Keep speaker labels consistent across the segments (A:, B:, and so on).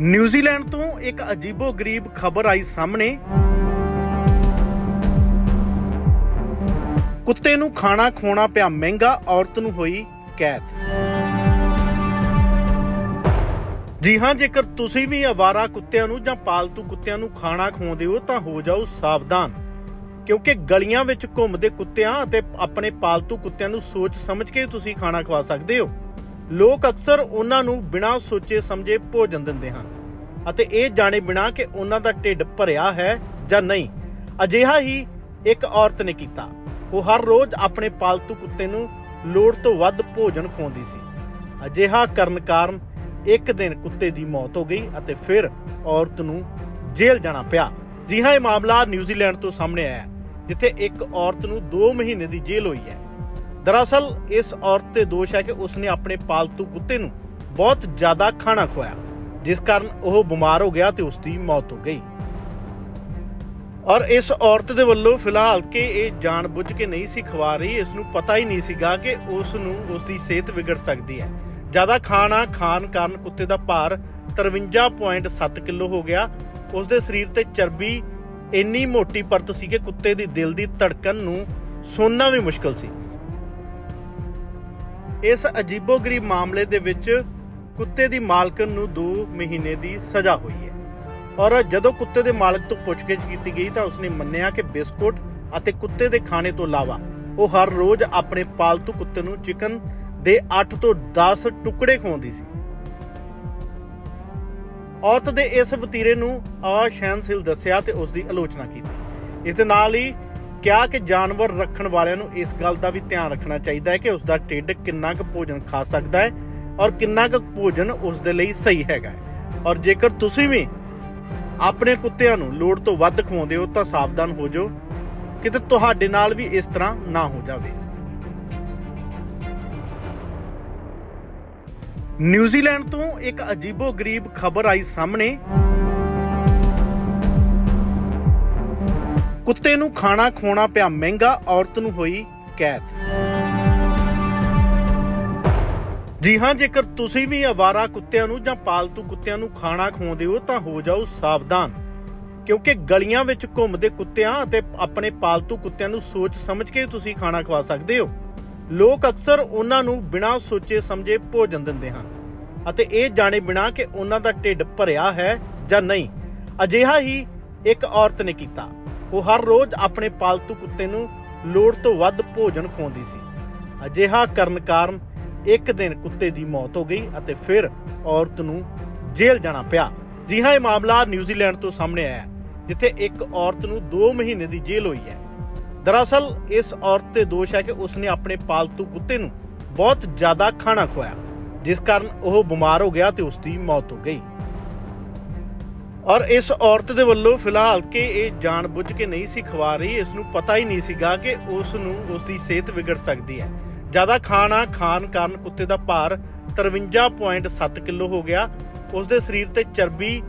A: New Zealand ਤੋਂ ਇੱਕ ਅਜੀਬੋ-ਗਰੀਬ ਖਬਰ ਆਈ ਸਾਹਮਣੇ। ਕੁੱਤੇ ਨੂੰ ਖਾਣਾ ਖਵਾਉਣਾ ਪਿਆ ਮਹਿੰਗਾ, ਔਰਤ ਨੂੰ ਹੋਈ ਕੈਦ। ਜੀ ਹਾਂ, ਜੇਕਰ ਤੁਸੀਂ ਵੀ ਅਵਾਰਾ ਕੁੱਤਿਆਂ ਨੂੰ ਜਾਂ ਪਾਲਤੂ ਕੁੱਤਿਆਂ ਨੂੰ ਖਾਣਾ ਖਵਾਉਂਦੇ ਹੋ, ਤਾਂ ਹੋ ਜਾਓ ਸਾਵਧਾਨ। ਕਿਉਂਕਿ ਗਲੀਆਂ ਵਿੱਚ ਘੁੰਮਦੇ ਕੁੱਤਿਆਂ ਅਤੇ ਆਪਣੇ ਪਾਲਤੂ ਕੁੱਤਿਆਂ ਨੂੰ ਸੋਚ ਸਮਝ ਕੇ ਤੁਸੀਂ ਖਾਣਾ ਖਵਾ ਸਕਦੇ ਹੋ। ਲੋਕ ਅਕਸਰ ਉਹਨਾਂ ਨੂੰ ਬਿਨਾਂ ਸੋਚੇ ਸਮਝੇ ਭੋਜਨ ਦਿੰਦੇ ਹਨ ਅਤੇ ਇਹ ਜਾਣੇ ਬਿਨਾਂ ਕਿ ਉਹਨਾਂ ਦਾ ਢਿੱਡ ਭਰਿਆ ਹੈ ਜਾਂ ਨਹੀਂ। ਅਜਿਹਾ ਹੀ ਇੱਕ ਔਰਤ ਨੇ ਕੀਤਾ। ਉਹ ਹਰ ਰੋਜ਼ ਆਪਣੇ ਪਾਲਤੂ ਕੁੱਤੇ ਨੂੰ ਲੋੜ ਤੋਂ ਵੱਧ ਭੋਜਨ ਖਵਾਉਂਦੀ ਸੀ। ਅਜਿਹਾ ਕਰਨ ਕਾਰਨ ਇੱਕ ਦਿਨ ਕੁੱਤੇ ਦੀ ਮੌਤ ਹੋ ਗਈ ਅਤੇ ਫਿਰ ਔਰਤ ਨੂੰ ਜੇਲ੍ਹ ਜਾਣਾ ਪਿਆ। ਜੀ ਹਾਂ ਇਹ ਮਾਮਲਾ ਨਿਊਜ਼ੀਲੈਂਡ ਤੋਂ ਸਾਹਮਣੇ ਆਇਆ ਜਿੱਥੇ ਇੱਕ ਔਰਤ ਨੂੰ 2 ਮਹੀਨੇ ਦੀ ਜੇਲ੍ਹ ਹੋਈ ਹੈ। ਦਰਅਸਲ, ਇਸ ਔਰਤ ਤੇ ਦੋਸ਼ ਹੈ ਕਿ ਉਸਨੇ ਆਪਣੇ ਪਾਲਤੂ ਕੁੱਤੇ ਨੂੰ ਬਹੁਤ ਜ਼ਿਆਦਾ ਖਾਣਾ ਖਵਾਇਆ, ਜਿਸ ਕਾਰਨ ਉਹ ਬਿਮਾਰ ਹੋ ਗਿਆ ਤੇ ਉਸ ਦੀ ਮੌਤ ਹੋ ਗਈ। ਔਰ ਇਸ ਔਰਤ ਦੇ ਵੱਲੋਂ ਫਿਲਹਾਲ ਕਿ ਇਹ ਜਾਣਬੁੱਝ ਕੇ ਨਹੀਂ ਸੀ ਖਵਾ ਰਹੀ, ਇਸ ਨੂੰ ਪਤਾ ਹੀ ਨਹੀਂ ਸੀਗਾ ਕਿ ਉਸ ਨੂੰ ਉਸ ਦੀ ਸਿਹਤ ਵਿਗੜ ਸਕਦੀ ਹੈ। ਜ਼ਿਆਦਾ ਖਾਣਾ ਖਾਣ ਕਾਰਨ ਕੁੱਤੇ ਦਾ ਭਾਰ 53.7 ਕਿਲੋ ਹੋ ਗਿਆ। ਉਸ ਦੇ ਸਰੀਰ ਤੇ ਚਰਬੀ ਇੰਨੀ ਮੋਟੀ ਪਰਤ ਸੀ ਕਿ ਕੁੱਤੇ ਦੀ ਦਿਲ ਦੀ ਧੜਕਣ ਨੂੰ ਸੁਣਨਾ ਵੀ ਮੁਸ਼ਕਲ ਸੀ। ਇਸ ਅਜੀਬੋ-ਗਰੀਬ ਮਾਮਲੇ ਦੇ ਵਿੱਚ ਕੁੱਤੇ ਦੀ ਮਾਲਕਨ ਨੂੰ 2 ਮਹੀਨੇ ਦੀ ਸਜ਼ਾ ਹੋਈ ਹੈ। ਔਰ ਜਦੋਂ ਕੁੱਤੇ ਦੇ ਮਾਲਕ ਤੋਂ ਪੁੱਛਗਿੱਛ ਕੀਤੀ ਗਈ ਤਾਂ ਉਸਨੇ ਮੰਨਿਆ ਕਿ ਬਿਸਕੁਟ ਅਤੇ ਕੁੱਤੇ ਦੇ ਖਾਣੇ ਤੋਂ ਇਲਾਵਾ ਉਹ ਹਰ ਰੋਜ਼ ਆਪਣੇ ਪਾਲਤੂ ਕੁੱਤੇ ਨੂੰ ਚਿਕਨ ਦੇ 8 ਤੋਂ 10 ਟੁਕੜੇ ਖਵਾਉਂਦੀ ਸੀ। ਔਰਤ ਦੇ ਇਸ ਵਤੀਰੇ ਨੂੰ ਅਸ਼ੈਨਸ਼ੀਲ ਦੱਸਿਆ ਤੇ ਉਸ ਦੀ ਆਲੋਚਨਾ ਕੀਤੀ। ਇਸ ਦੇ ਨਾਲ ਹੀ ਕਿਹਾ ਕਿ ਜਾਨਵਰ ਰੱਖਣ ਵਾਲਿਆਂ ਨੂੰ ਇਸ ਗੱਲ ਦਾ ਵੀ ਧਿਆਨ ਰੱਖਣਾ ਚਾਹੀਦਾ ਹੈ ਕਿ ਉਸ ਦਾ ਢਿੱਡ ਕਿੰਨਾ ਕੁ ਭੋਜਨ ਖਾ ਸਕਦਾ ਹੈ ਔਰ ਕਿੰਨਾ ਕੁ ਭੋਜਨ ਉਸ ਦੇ ਲਈ ਸਹੀ ਹੈਗਾ ਹੈ। ਔਰ ਜੇਕਰ ਤੁਸੀਂ ਵੀ ਆਪਣੇ ਕੁੱਤਿਆਂ ਨੂੰ ਲੋੜ ਤੋਂ ਵੱਧ ਖਵਾਉਂਦੇ ਹੋ ਤਾਂ ਸਾਵਧਾਨ ਹੋ ਜਾਓ, ਕਿਤੇ ਤੁਹਾਡੇ ਨਾਲ ਵੀ ਇਸ ਤਰ੍ਹਾਂ ਨਾ ਹੋ ਜਾਵੇ ਨਿਊਜ਼ੀਲੈਂਡ ਤੋਂ ਇੱਕ ਅਜੀਬੋ-ਗਰੀਬ ਖਬਰ ਆਈ ਸਾਹਮਣੇ ਕੁੱਤੇ ਨੂੰ ਖਾਣਾ ਖਵਾਉਣਾ ਪਿਆ ਮਹਿੰਗਾ, ਔਰਤ ਨੂੰ ਹੋਈ ਕੈਦ। ਜੀ ਹਾਂ, ਜੇਕਰ ਤੁਸੀਂ ਵੀ ਅਵਾਰਾ ਕੁੱਤਿਆਂ ਨੂੰ ਜਾਂ ਪਾਲਤੂ ਕੁੱਤਿਆਂ ਨੂੰ ਖਾਣਾ ਖਵਾਉਂਦੇ ਹੋ, ਤਾਂ ਹੋ ਜਾਓ ਸਾਵਧਾਨ। ਕਿਉਂਕਿ ਗਲੀਆਂ ਵਿੱਚ ਘੁੰਮਦੇ ਕੁੱਤਿਆਂ ਅਤੇ ਆਪਣੇ ਪਾਲਤੂ ਕੁੱਤਿਆਂ ਨੂੰ ਸੋਚ ਸਮਝ ਕੇ ਤੁਸੀਂ ਖਾਣਾ ਖਵਾ ਸਕਦੇ ਹੋ। ਲੋਕ ਅਕਸਰ ਉਹਨਾਂ ਨੂੰ ਬਿਨਾਂ ਸੋਚੇ ਸਮਝੇ ਭੋਜਨ ਦਿੰਦੇ ਹਨ ਅਤੇ ਇਹ ਜਾਣੇ ਬਿਨਾਂ ਕਿ ਉਹਨਾਂ ਦਾ ਢਿੱਡ ਭਰਿਆ ਹੈ ਜਾਂ ਨਹੀਂ। ਅਜਿਹਾ ਹੀ ਇੱਕ ਔਰਤ ਨੇ ਕੀਤਾ। ਉਹ ਹਰ ਰੋਜ਼ ਆਪਣੇ ਪਾਲਤੂ ਕੁੱਤੇ ਨੂੰ ਲੋੜ ਤੋਂ ਵੱਧ ਭੋਜਨ ਖਵਾਉਂਦੀ ਸੀ। ਅਜਿਹਾ ਕਰਨ ਕਾਰਨ ਇੱਕ ਦਿਨ ਕੁੱਤੇ ਦੀ ਮੌਤ ਹੋ ਗਈ ਅਤੇ ਫਿਰ ਔਰਤ ਨੂੰ ਜੇਲ੍ਹ ਜਾਣਾ ਪਿਆ। ਜੀ ਹਾਂ, ਇਹ ਮਾਮਲਾ ਨਿਊਜ਼ੀਲੈਂਡ ਤੋਂ ਸਾਹਮਣੇ ਆਇਆ ਜਿੱਥੇ ਇੱਕ ਔਰਤ ਨੂੰ 2 ਮਹੀਨੇ ਦੀ ਜੇਲ੍ਹ ਹੋਈ ਹੈ। ਦਰਅਸਲ, ਇਸ ਔਰਤ ਤੇ ਦੋਸ਼ ਹੈ ਕਿ ਉਸਨੇ ਆਪਣੇ ਪਾਲਤੂ ਕੁੱਤੇ ਨੂੰ ਬਹੁਤ ਜ਼ਿਆਦਾ ਖਾਣਾ ਖਵਾਇਆ, ਜਿਸ ਕਾਰਨ ਉਹ ਬਿਮਾਰ ਹੋ ਗਿਆ ਤੇ ਉਸ ਦੀ ਮੌਤ ਹੋ ਗਈ। ਔਰ ਇਸ ਔਰਤ ਦੇ ਵੱਲੋਂ ਫਿਲਹਾਲ ਕਿ ਇਹ ਜਾਣਬੁੱਝ ਕੇ ਨਹੀਂ ਸੀ ਖਵਾ ਰਹੀ, ਇਸ ਨੂੰ ਪਤਾ ਹੀ ਨਹੀਂ ਸੀਗਾ ਕਿ ਉਸ ਨੂੰ ਉਸ ਦੀ ਸਿਹਤ ਵਿਗੜ ਸਕਦੀ ਹੈ। ਜ਼ਿਆਦਾ ਖਾਣਾ ਖਾਣ ਕਾਰਨ ਕੁੱਤੇ ਦਾ ਭਾਰ 53.7 ਕਿਲੋ ਹੋ ਗਿਆ। ਉਸ ਦੇ ਸਰੀਰ ਤੇ ਚਰਬੀ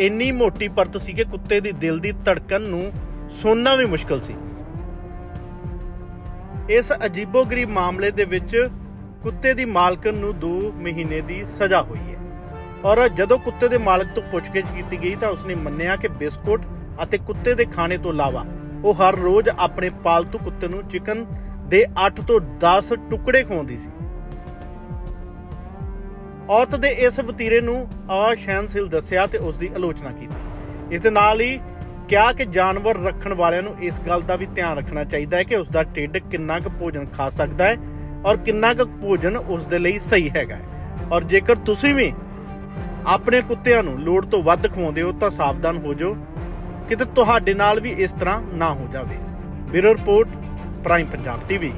A: ਇੰਨੀ ਮੋਟੀ ਪਰਤ ਸੀ ਕਿ ਕੁੱਤੇ ਦੀ ਦਿਲ ਦੀ ਧੜਕਣ ਨੂੰ ਸੁਣਨਾ ਵੀ ਮੁਸ਼ਕਲ ਸੀ। ਇਸ ਅਜੀਬੋ-ਗਰੀਬ ਮਾਮਲੇ ਦੇ ਵਿੱਚ ਕੁੱਤੇ ਦੀ ਮਾਲਕਨ ਨੂੰ 2 ਮਹੀਨੇ ਦੀ ਸਜ਼ਾ ਹੋਈ ਹੈ। ਔਰ ਜਦੋਂ ਕੁੱਤੇ ਦੇ ਮਾਲਕ ਤੋਂ ਪੁੱਛਗਿੱਛ ਕੀਤੀ ਗਈ ਤਾਂ ਉਸਨੇ ਮੰਨਿਆ ਕਿ ਬਿਸਕੁਟ ਅਤੇ ਕੁੱਤੇ ਦੇ ਖਾਣੇ ਤੋਂ ਇਲਾਵਾ ਉਹ ਹਰ ਰੋਜ਼ ਆਪਣੇ ਪਾਲਤੂ ਕੁੱਤੇ ਨੂੰ ਚਿਕਨ ਦੇ 8 ਤੋਂ 10 ਟੁਕੜੇ ਖਵਾਉਂਦੀ ਸੀ ਔਰਤ ਦੇ ਇਸ ਵਤੀਰੇ ਨੂੰ ਅਸ਼ੈਨਸ਼ੀਲ ਦੱਸਿਆ ਤੇ ਉਸ ਦੀ ਆਲੋਚਨਾ ਕੀਤੀ ਇਸ ਦੇ ਨਾਲ ਹੀ ਕਿਹਾ ਕਿ ਜਾਨਵਰ ਰੱਖਣ ਵਾਲਿਆਂ ਨੂੰ ਇਸ ਗੱਲ ਦਾ ਵੀ ਧਿਆਨ ਰੱਖਣਾ ਚਾਹੀਦਾ ਹੈ ਕਿ ਉਸ ਦਾ ਢਿੱਡ ਕਿੰਨਾ ਕੁ ਭੋਜਨ ਖਾ ਸਕਦਾ ਹੈ ਔਰ ਕਿੰਨਾ ਕੁ ਭੋਜਨ ਉਸ ਦੇ ਲਈ ਸਹੀ ਹੈਗਾ ਹੈ। ਔਰ ਜੇਕਰ ਤੁਸੀਂ ਵੀ ਆਪਣੇ ਕੁੱਤਿਆਂ ਨੂੰ ਲੋੜ ਤੋਂ ਵੱਧ ਖਵਾਉਂਦੇ ਹੋ ਤਾਂ ਸਾਵਧਾਨ ਹੋ ਜਾਓ, ਕਿਤੇ ਤੁਹਾਡੇ ਨਾਲ ਵੀ ਇਸ ਤਰ੍ਹਾਂ ਨਾ ਹੋ ਜਾਵੇ। Bureau report, prime Punjab TV.